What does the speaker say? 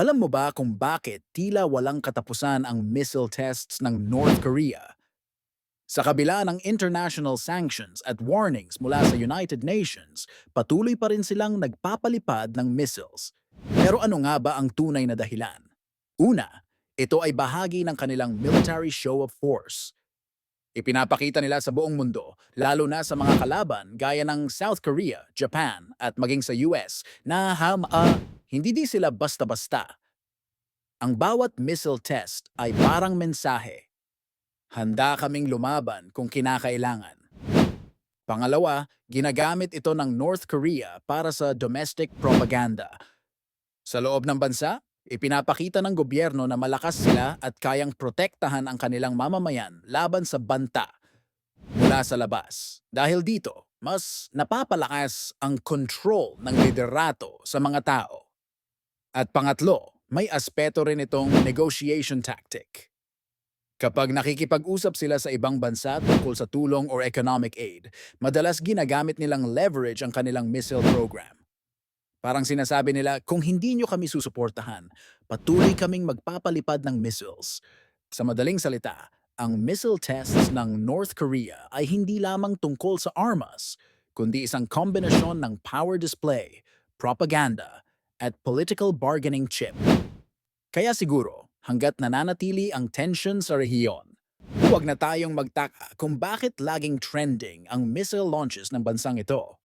Alam mo ba kung bakit tila walang katapusan ang missile tests ng North Korea? Sa kabila ng international sanctions at warnings mula sa United Nations, patuloy pa rin silang nagpapalipad ng missiles. Pero ano nga ba ang tunay na dahilan? Una, ito ay bahagi ng kanilang military show of force. Ipinapakita nila sa buong mundo, lalo na sa mga kalaban gaya ng South Korea, Japan at maging sa US na ham, ah, hindi di sila basta-basta. Ang bawat missile test ay parang mensahe. Handa kaming lumaban kung kinakailangan. Pangalawa, ginagamit ito ng North Korea para sa domestic propaganda. Sa loob ng bansa, ipinapakita ng gobyerno na malakas sila at kayang protektahan ang kanilang mamamayan laban sa banta mula sa labas. Dahil dito, mas napapalakas ang control ng liderato sa mga tao. At pangatlo, may aspeto rin itong negotiation tactic. Kapag nakikipag-usap sila sa ibang bansa tungkol sa tulong or economic aid, madalas ginagamit nilang leverage ang kanilang missile program. Parang sinasabi nila, kung hindi nyo kami susuportahan, patuloy kaming magpapalipad ng missiles. Sa madaling salita, ang missile tests ng North Korea ay hindi lamang tungkol sa armas, kundi isang kombinasyon ng power display, propaganda, at political bargaining chip. Kaya siguro, hanggat nananatili ang tension sa rehiyon, huwag na tayong magtaka kung bakit laging trending ang missile launches ng bansang ito.